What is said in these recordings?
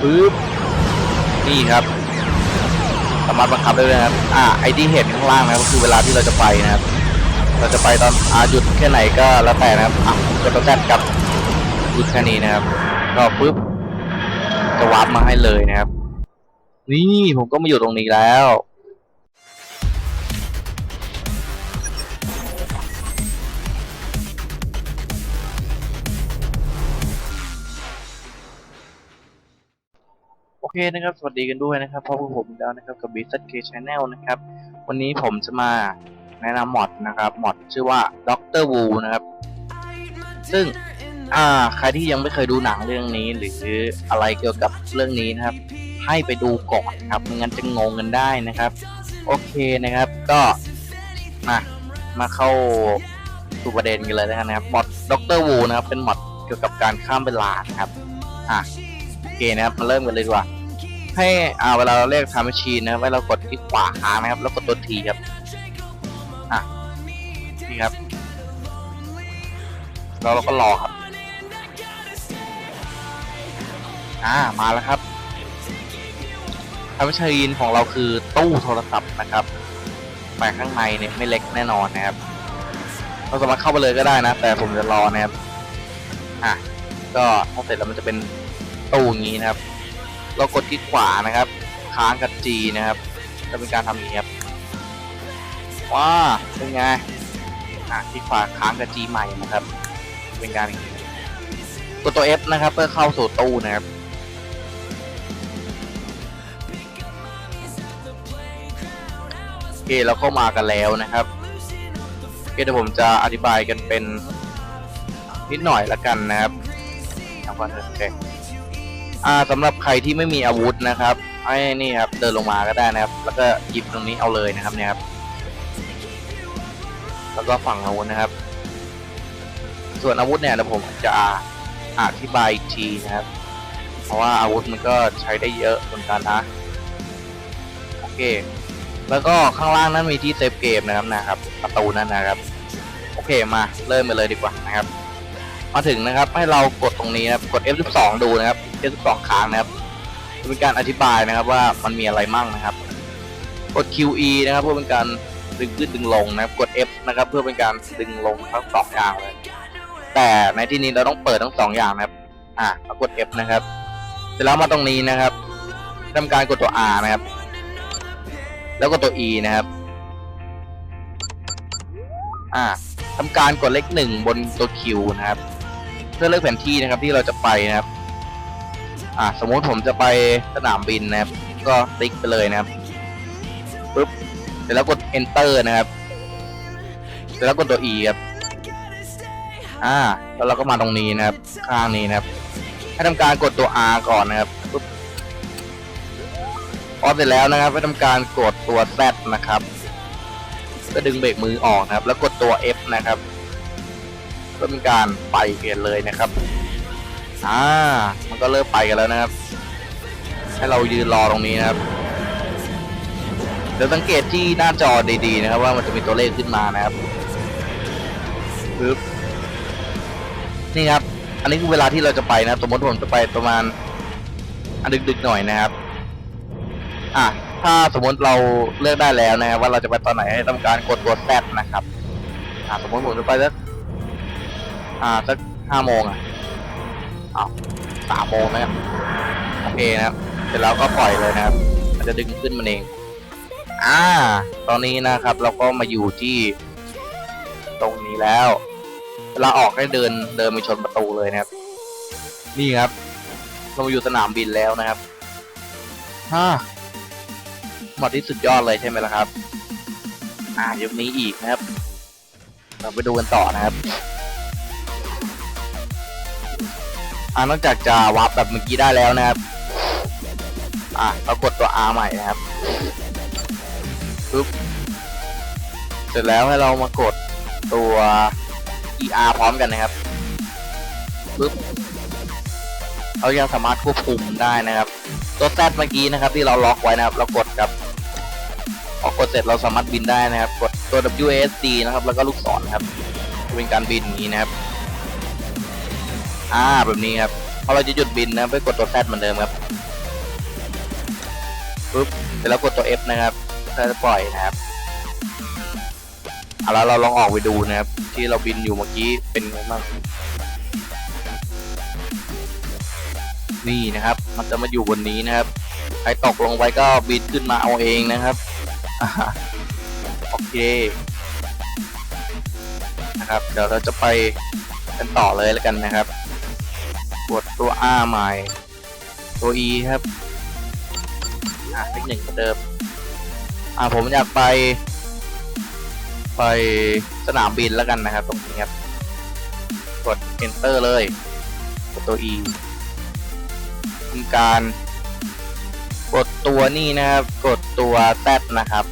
ปึ๊บนี่ครับ สามารถบังคับได้เลยนะครับ อ่า ไอที่เห็นข้างล่างนะครับก็คือเวลาที่เราจะไปนะครับ เราจะไปตอนอาหยุดแค่ไหนก็แล้วแต่นะครับ อะก็ต้องแซดกับหยุดแค่นี้นะครับ ก็ปึ๊บจะวาร์ปมาให้เลยนะครับ นี่ผมก็มาอยู่ตรงนี้แล้ว เคนะครับ สวัสดีกันด้วยนะครับพบกับผมอีกแล้วนะครับกับ b z k Channel นะครับ วันนี้ผมจะมาแนะนำมอดนะครับมอดชื่อว่า Doctor Wu นะครับ ซึ่งอ่าใครที่ยังไม่เคยดูหนังเรื่องนี้ หรืออะไรเกี่ยวกับเรื่องนี้นะครับ ให้ไปดูก่อนครับไม่งั้นจะงงกันได้นะครับ โอเคนะครับก็มามาเข้าสู่ประเด็นกันเลยนนะครับมอดด็อกเตอร์วูนะครับเป็นมอดเกี่ยวกับการข้ามเวลานะครับอะโอเคนะครับมาเริ่มกันเลยดีกว่า ให้อ่าเวลาเราเรียกทำมชชีนนะครับให้เรากดที่ขวาค้างนะครับ แล้วกดตัวทีครับอะนี่ครับแล้วเราก็รอครับ อ่ามาแล้วครับทำชยินของเราคือตู้โทรศัพท์นะครับแต่ข้างในเนี่ยไม่เล็กแน่นอนนะครับ เราสามารถเข้าไปเลยก็ได้นะ แต่ผมจะรอนะครับอะก็พอเสร็จแล้วมันจะเป็นตู้อย่างนี้นะครับ เรากดที่ขวานะครับ ค้างกับ G นะครับ จะเป็นการทำอย่างนี้ครับว้าเป็นไงอะที่ขวาค้างกับ G ใหม่นะครับ เป็นการอย่างนี้กดตัว F นะครับเพื่อเข้าสู่ตู้นะครับโอเคเราเข้ามากันแล้วนะครับโอเคเดี๋ยวผมจะอธิบายกันเป็นนิดหน่อยละกันนะครับทำก่อนเถอะโอ่าสำหรับใครที่ไม่มีอาวุธนะครับให้นี่ครับเดินลงมาก็ได้นะครับ แล้วก็หยิบตรงนี้เอาเลยนะครับเนี่ยครับแล้วก็ฝั่งอาวุธนะครับ ส่วนอาวุธเนี่ยเดี๋ยวผมจะอธิบายอีกทีนะครับ เพราะว่าอาวุธมันก็ใช้ได้เยอะเหมือนกันนะโอเค แล้วก็ข้างล่างนั้นมีที่เซฟเกมนะครับนะครับ ประตูนั่นนะครับ โอเคมาเริ่มไปเลยดีกว่านะครับ มาถึงนะครับให้เรากดตรงนี้นะครับกด F12 ดูนะครับ F12 ค้างนะครับจะเป็นการอธิบายนะครับว่ามันมีอะไรมั่งนะครับ กด QE นะครับเพื่อเป็นการดึงขึ้นดึงลงนะครับ กด F นะครับเพื่อเป็นการดึงลงทั้งสองอย่างเลย แต่ในที่นี้เราต้องเปิดทั้งสองอย่างนะครับ อะกด F นะครับ เสร็จแล้วมาตรงนี้นะครับทำการกดตัว R นะครับ แล้วก็ตัว E นะครับ อ่าทำการกดเลขหนึ่งบนตัว Q นะครับ เพื่อเลือกแผนที่นะครับที่เราจะไปนะครับ อ่าสมมุติผมจะไปสนามบินนะครับ ก็ติ๊กไปเลยนะครับปึ๊บเสร็จแล้วกด enter นะครับ เสร็จแล้วกดตัว E ครับอ่าแล้วเราก็มาตรงนี้นะครับ ข้างนี้นะครับ ให้ทำการกดตัว R ก่อนนะครับปึ๊บพอเสร็จแล้วนะครับให้ทำการกดตัว Z นะครับ ก็ดึงเบรกมือออกนะครับ แล้วกดตัว F นะครับเพื่อเป็นการไปเปลี่ยนเลยนะครับ อ่ามันก็เริ่มไปกันแล้วนะครับ ให้เรายืนรอตรงนี้นะครับเดี๋ยวสังเกตที่หน้าจอดีๆนะครับว่ามันจะมีตัวเลขขึ้นมานะครับปึ๊บนี่ครับ อันนี้คือเวลาที่เราจะไปนะครับสมมติผมจะไปประมาณอันดึกๆหน่อยนะครับ อะถ้าสมมติเราเลือกได้แล้วนะครับว่าเราจะไปตอนไหนให้ทำการกดตัวแซดนะครับ อะสมมติผมจะไปสักอ่าสักห้าโมงอะ อ้าวสามโมงนะครับโอเคนะครับเสร็จแล้วก็ปล่อยเลยนะครับ มันจะดึงขึ้นมันเอง อ่า ตอนนี้นะครับเราก็มาอยู่ที่ ตรงนี้แล้ว เวลาออกให้เดินเดินไปชนประตูเลยนะครับ นี่ครับ เรามาอยู่สนามบินแล้วนะครับฮ่าหมดที่สุดยอดเลยใช่ไหมล่ะครับ อ่ายังมีอีกนะครับ เราไปดูกันต่อนะครับ อ่านอกจากจะวาร์ปแบบเมื่อกี้ได้แล้วนะครับ อ่าเรากดตัว R ใหม่นะครับปึ๊บเสร็จแล้วให้เรามากดตัว ER พร้อมกันนะครับปึ๊บเรายังสามารถควบคุมได้นะครับ ตัว Z เมื่อกี้นะครับ ที่เราล็อกไว้นะครับ เรากดกับพอกดเสร็จเราสามารถบินได้นะครับ กดตัว W S D นะครับ แล้วก็ลูกศรนะครับ เป็นการบินนี้นะครับ อ่าแบบนี้ครับพอเราจะหยุดบินนะไปกดตัว Z เหมือนเดิมครับปุ๊บเสร็จแล้วกดตัว F นะครับเพื่อจะปล่อยนะครับเอาแล้วเราลองออกไปดูนะครับ ที่เราบินอยู่เมื่อกี้เป็นไงบ้างนี่นะครับ มันจะมาอยู่บนนี้นะครับใครตกลงไปก็บินขึ้นมาเอาเองนะครับโอเคนะครับ เดี๋ยวเราจะไปกันต่อเลยแล้วกันนะครับ ตัว R ใหม่ ตัว E ครับอะเลขหนึ่งเหมือนเดิม อะผมอยากไป ไปสนามบินแล้วกันนะครับ ตรงนี้ครับ กด Enter เลยกดตัว E ทำการกดตัวนี่นะครับ กดตัว Z นะครับ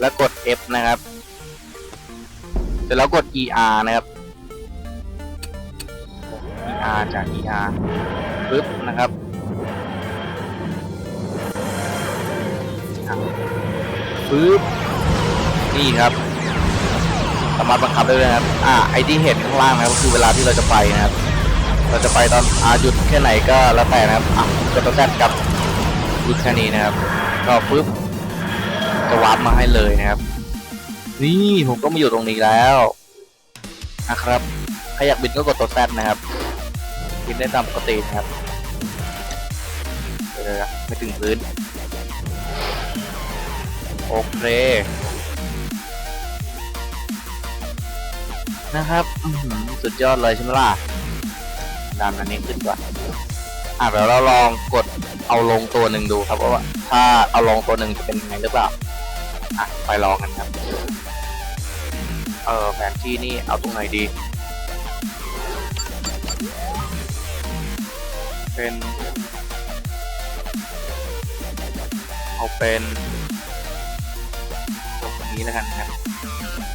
แล้วกด F นะครับ เสร็จแล้วกด ER นะครับ ER จาก ER ปึ๊บนะครับปึ๊บนี่ครับสามารถบังคับได้เลยครับ อ่า ไอที่เห็นข้างล่างนะครับก็คือเวลาที่เราจะไปนะครับ เราจะไปตอนอาหยุดแค่ไหนก็แล้วแต่นะครับ อะกดตัวแซดกับหยุดแค่นี้นะครับ ก็ปึ๊บจะวาร์ปมาให้เลยนะครับ นี่ผมก็มาอยู่ตรงนี้แล้วนะครับ ใครอยากบินก็กดตัวแซดนะครับ บินได้ตามปกตินะครับเดี๋ยวๆไม่ถึงพื้น โอเค นะครับสุดยอดเลยใช่ไหมล่ะดันอันนี้ขึ้นก่อนอะเดี๋ยวเราลองกดเอาลงตัวหนึ่งดูครับว่าถ้าเอาลงตัวหนึ่งจะเป็นยังไงหรือเปล่าอะไปลองกันครับ เออแผนที่นี่เอาตรงไหนดี เป็น เอาเป็นตรงนี้แล้วกันครับ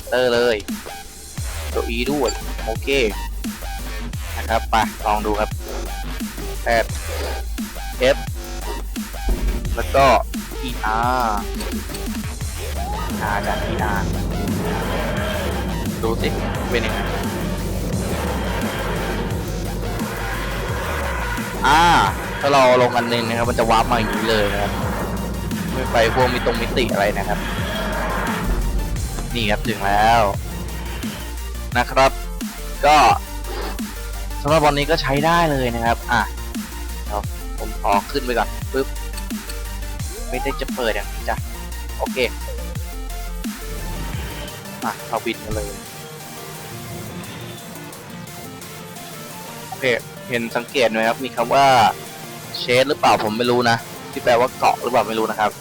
เตอร์เลยตัว E ด้วย โอเค นะครับไปลองดูครับแ F แล้วก็ ER R จาก ER ดูสิเป็นยังไง อ่า ถ้าเราลงอันหนึงนะครับ มันจะวาร์ปมาอย่างนี้เลยนะครับ ไม่ไปพวกมีตรงมิติอะไรนะครับ นี่ครับถึงแล้วนะครับ ก็สำหรับวันนี้ก็ใช้ได้เลยนะครับ อะเดี๋ยวผมขอขึ้นไปก่อนปึ๊บ ไม่ได้จะเปิดอย่างนี้จ้ะ โอเค อะเราบินกันเลย โอเค เห็นสังเกตไหมครับมีคำว่าเชดหรือเปล่าผมไม่รู้นะ ที่แปลว่าเกาะหรือเปล่าไม่รู้นะครับ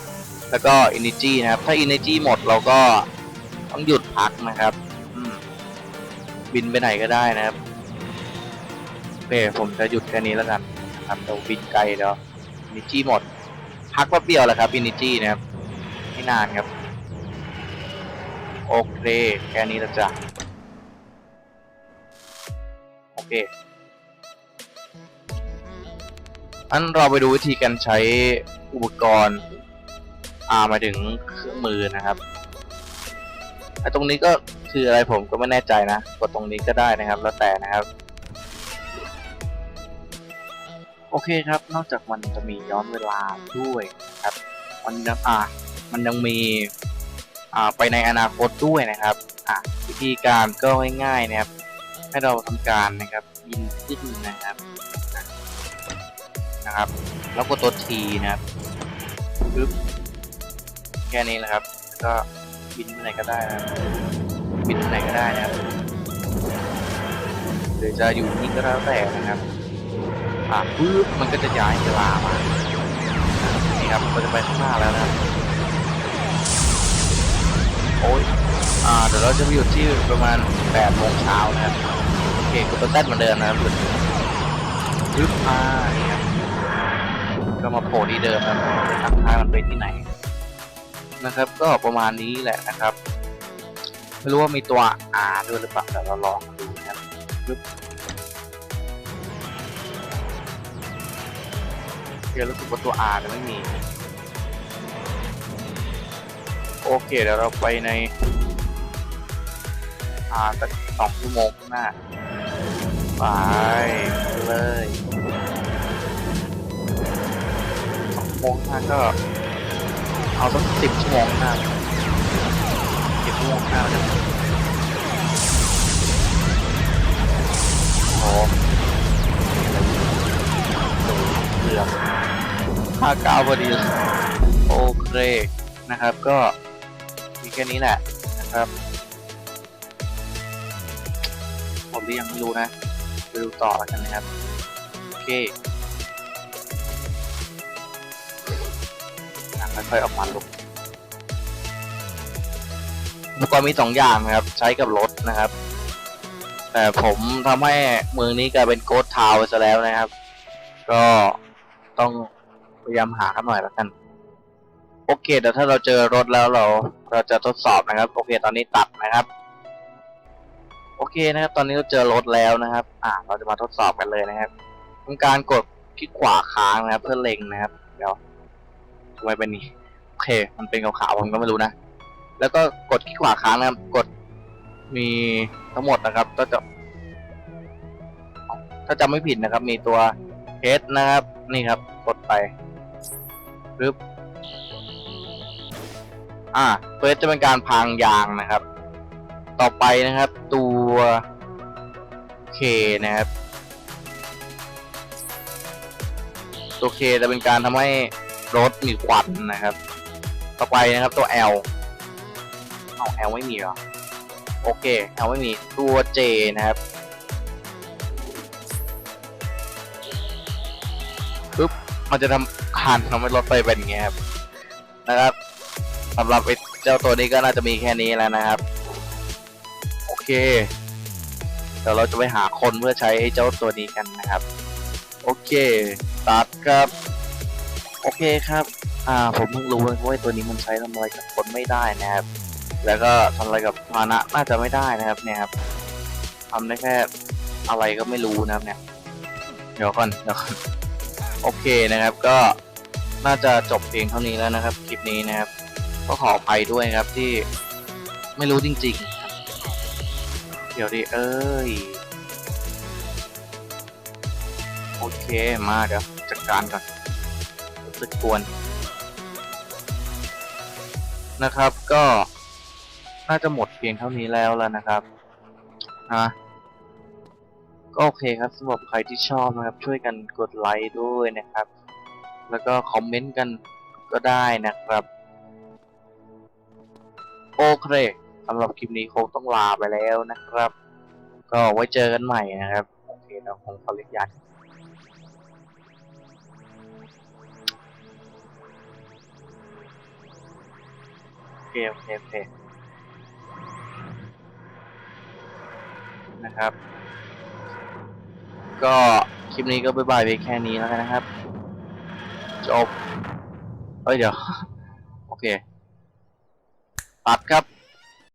แล้วก็ energy นะครับ ถ้า energy หมดเราก็ต้องหยุดพักนะครับบินไปไหนก็ได้นะครับโอเคผมจะหยุดแค่นี้แล้วกันนะครับเดี๋ยวบินไกลเดี๋ยว energy หมด พักแป๊บเดียวแหละครับ energy นะครับไม่นานครับโอเคแค่นี้แล้วจ้ะโอเค อันเราไปดูวิธีการใช้อุปกรณ์อามาถึงเครื่องมือนะครับไอ้ตรงนี้ก็คืออะไรผมก็ไม่แน่ใจนะกดตรงนี้ก็ได้นะครับ แล้วแต่นะครับ โอเคครับ นอกจากมันจะมีย้อนเวลาด้วยครับ มันยังอ่ามันยังมีอ่าไปในอนาคตด้วยนะครับอะวิธีการก็ง่ายๆนะครับ ให้เราทำการนะครับบินขึ้นนะครับ นะครับ แล้วก็ตัว T นะครับปึ๊บแค่นี้แหละครับ ก็บินไปไหนก็ได้นะบินไปไหนก็ได้นะครับหรือจะอยู่นี่ก็แล้วแต่นะครับอ่าปึ๊บมันก็จะย้ายเวลามานี่ครับเราจะไปข้างหน้าแล้วนะครับโอ้ยอ่าเดี๋ยวเราจะไปหยุดที่ประมาณ8โมงเช้านะครับโอเคกดตัวแซดเหมือนเดิมนะครับปึ๊บอ่า ก็มาโผล่ที่เดิมครับทักทายมันไปที่ไหน นะครับ ก็ประมาณนี้แหละนะครับ ไม่รู้ว่ามีตัว R ด้วยหรือเปล่าแต่เราลองดูนะครับเดี๋ยวรู้สึกว่าตัว R จะไม่มี โอเคเดี๋ยวเราไปในอาสักสองชั่วโมงข้างหน้า ไปเลย โมงข้างหน้าก็ เอาสักสิบชั่วโมงข้งหน้าสิบชั่วโมงข้างหน้าแล้วกันโอ้เกือบห้าเก้าพอดีโอเคนะครับก็มีแค่นี้แหละนะครับ ผมยังไม่รู้นะไปดูต่อแล้วกันนะครับ โอเค ค่อยๆออกมาลุกอุปกรณ์มีสองอย่างนะครับ ใช้กับรถนะครับ แต่ผมทำให้เมืองนี้กลายเป็นโกดทาวไปซะแล้วนะครับ ก็ต้องพยายามหาหน่อยแล้วกัน โอเคเดี๋ยวถ้าเราเจอรถแล้วเราเราจะทดสอบนะครับ โอเคตอนนี้ตัดนะครับ โอเคนะครับ ตอนนี้เราเจอรถแล้วนะครับ อ่าเราจะมาทดสอบกันเลยนะครับทำการกดคลิกขวาค้างนะครับ เพื่อเล็งนะครับ เดี๋ยว ไมเป็นนี้โอเค มันเป็นขาวๆผมก็ไม่รู้นะ แล้วก็กดคลิกขวาค้างนะครับ กดมีทั้งหมดนะครับ ก็จะ ถ้าจำไม่ผิดนะครับ มีตัว H นะครับ นี่ครับ กดไปปึ๊บอ่าเฟสจะเป็นการพรางยางนะครับ ต่อไปนะครับ ตัว K นะครับ ตัว K จะเป็นการทำให้ รถมีควันนะครับ ต่อไปนะครับตัว L เอา L ไม่มีเหรอ โอเค L ไม่มีตัว J นะครับปึ๊บมันจะทำการทำให้รถไฟเป็นอย่างเงี้ยครับนะครับสำหรับไอ้เจ้าตัวนี้ก็น่าจะมีแค่นี้แล้วนะครับ โอเคเดี๋ยวเราจะไปหาคนเพื่อใช้ไอ้เจ้าตัวนี้กันนะครับ โอเคตัดครับ โอเคครับ อ่า ผมเพิ่งรู้ว่าตัวนี้มันใช้ทำอะไรกับคนไม่ได้นะครับ แล้วก็ทำอะไรกับพานะน่าจะไม่ได้นะครับ เนี่ยครับทำได้แค่อะไรก็ไม่รู้นะครับเนี่ย เดี๋ยวก่อนเดี๋ยวก่อนโอเคนะครับ ก็น่าจะจบเพียงเท่านี้แล้วนะครับ คลิปนี้นะครับ ก็ขออภัยด้วยครับที่ไม่รู้จริงๆครับเดี๋ยวดิเอ้ย โอเค มาเดี๋ยวจัดการก่อน สึกกวนนะครับ ก็น่าจะหมดเพียงเท่านี้แล้วแล้วนะครับนะก็โอเคครับสำหรับใครที่ชอบนะครับ ช่วยกันกดไลค์ด้วยนะครับ แล้วก็คอมเมนต์กันก็ได้นะครับ โอเคสำหรับคลิปนี้คงต้องลาไปแล้วนะครับ ก็ไว้เจอกันใหม่นะครับ โอเคเราคงขอเล็กยัน เคโอเคโอเคนะครับ ก็คลิปนี้ก็บายบายไปแค่นี้แล้วกันนะครับ จบ เฮ้ยเดี๋ยว โอเค ตัดครับ